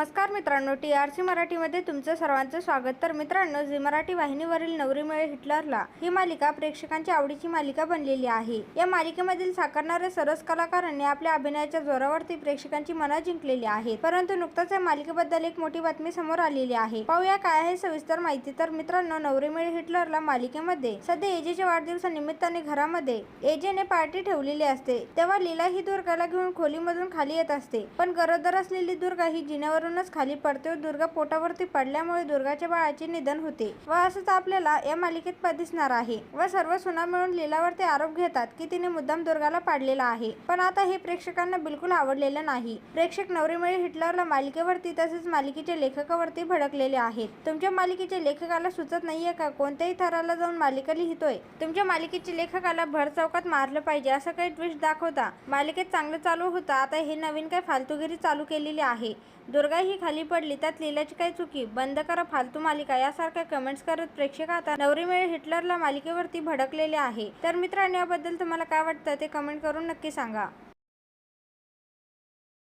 नमस्कार मित्रांनो T R C मराठीमध्ये तुमचं सर्वांचं स्वागत. तर मित्रांनो झी मराठी वाहिनीवरील नवरी मिळे हिटलरला ही मालिका प्रेक्षकांची आवडीची मालिका बनलेली आहे. या मालिकेमधील साकारणाऱ्या सरस कलाकारांनी आपल्या अभिनयाच्या जोरावरती प्रेक्षकांची मनं जिंकलेली आहेत. परंतु नुकताच या मालिकेबद्दल एक मोठी बातमी समोर आलेली आहे. पाहूया काय आहे सविस्तर माहिती. तर मित्रांनो नवरी मिळे हिटलरला मालिकेमध्ये. सध्या एजेच्या वाढदिवसानिमित्ताने घरामध्ये एजेने पार्टी ठेवलेली असते. तेव्हा लीला ही दुर्गाला घेऊन खोलीमधून खाली येत असते. पण गरोदर असलेली दुर्गा ही वरूनच खाली पडते व दुर्गा पोटावरती पडल्यामुळे दुर्गाच्या बाळाचे निधन होते. व असंच आपल्याला या मालिकेत दिसणार आहे. व सर्व सुना मिळून लीलावरती आरोप घेतात की तिने मुद्दाम दुर्गाला पाडलेला आहे. पण आता हे प्रेक्षकांना बिलकुल आवडलेलं नाही. प्रेक्षक नवरीमुळे हिटलरला मालिकेवरती तसेच मालिकेच्या लेखकावरती भडकलेले आहेत. तुमच्या मालिकेच्या लेखकाला सुचत नाहीये का? कोणत्याही थराला जाऊन मालिका लिहितोय? तुमच्या मालिकेच्या लेखकाला भर चौकात मारलं पाहिजे असं काही ट्विस्ट दाखवता? मालिकेत चांगलं चालू होतं. आता हे नवीन काय फालतूगिरी चालू केलेली आहे? दुर्गा ही खाली पडली. त्यात लीलाची काय चुकी. बंद करा फालतू मालिका. यासारख्या कमेंट्स करत प्रेक्षक आता नवरी मिळे हिटलरला मालिकेवरती भडकलेले आहे. तर मित्रांनो याबद्दल तुम्हाला काय वाटतं ते कमेंट करून नक्की सांगा.